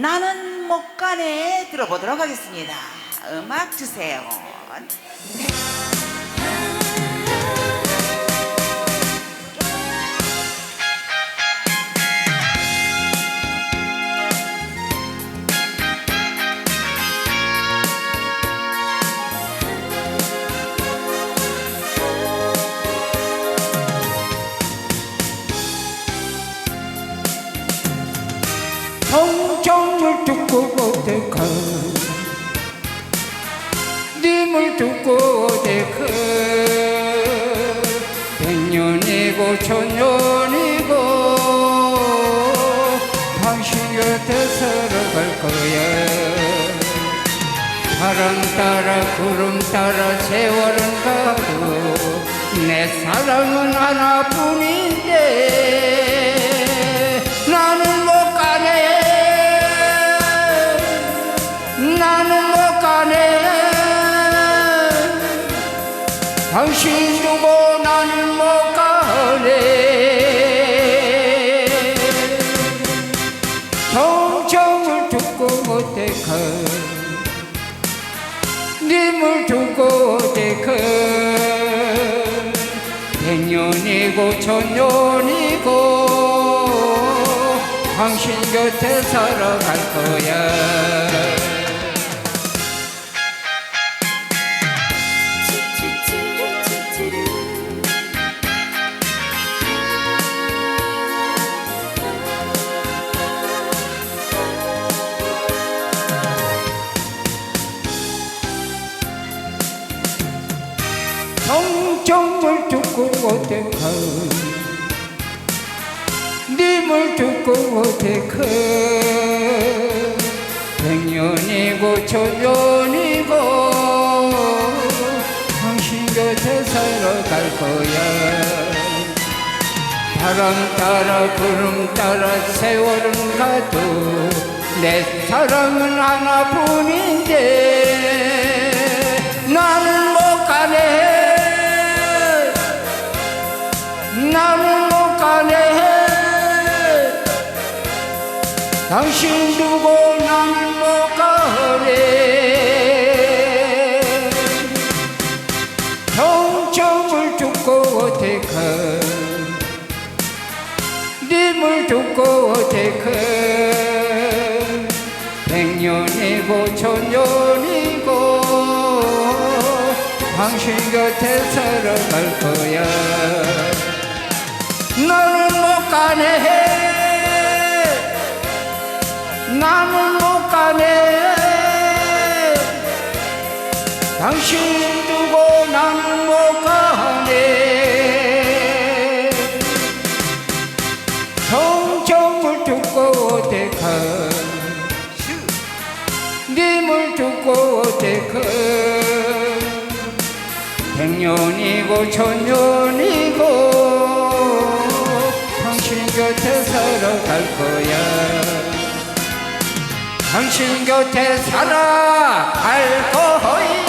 나는 못 가네 들어보도록 하겠습니다. 음악 주세요. 성정을 듣고 어떡하 님을 듣고 어떡하 백년이고 천년이고 당신 곁에 살아갈 거야. 바람 따라 구름 따라 세월은 가도 내 사랑은 하나뿐인데 나는 못 가네. 당신 두고 나는 못 가네. 정정을 듣고 어떡하 님을 두고 어떡하 백년이고 천년이고 당신 곁에 살아갈 거야 정정을 듣고 어떡하 님을 듣고 어떡하 백년이고 천년이고 당신 곁에 살아갈 거야. 바람 따라 구름 따라 세월은 가도 내 사랑은 하나뿐인데 당신 두고 나는 못 가네 정정을 듣고 어떡하 님을 듣고 어떡하 백년이고 천년이고 당신 곁에 살아갈 거야 나는 못 가네. 당신 두고 나는 못 가네. 정정을 듣고 어떡하 님을 듣고 어떡하 백년이고 천년이고 당신 곁에 살아갈 거야 당신 곁에 살아갈 거야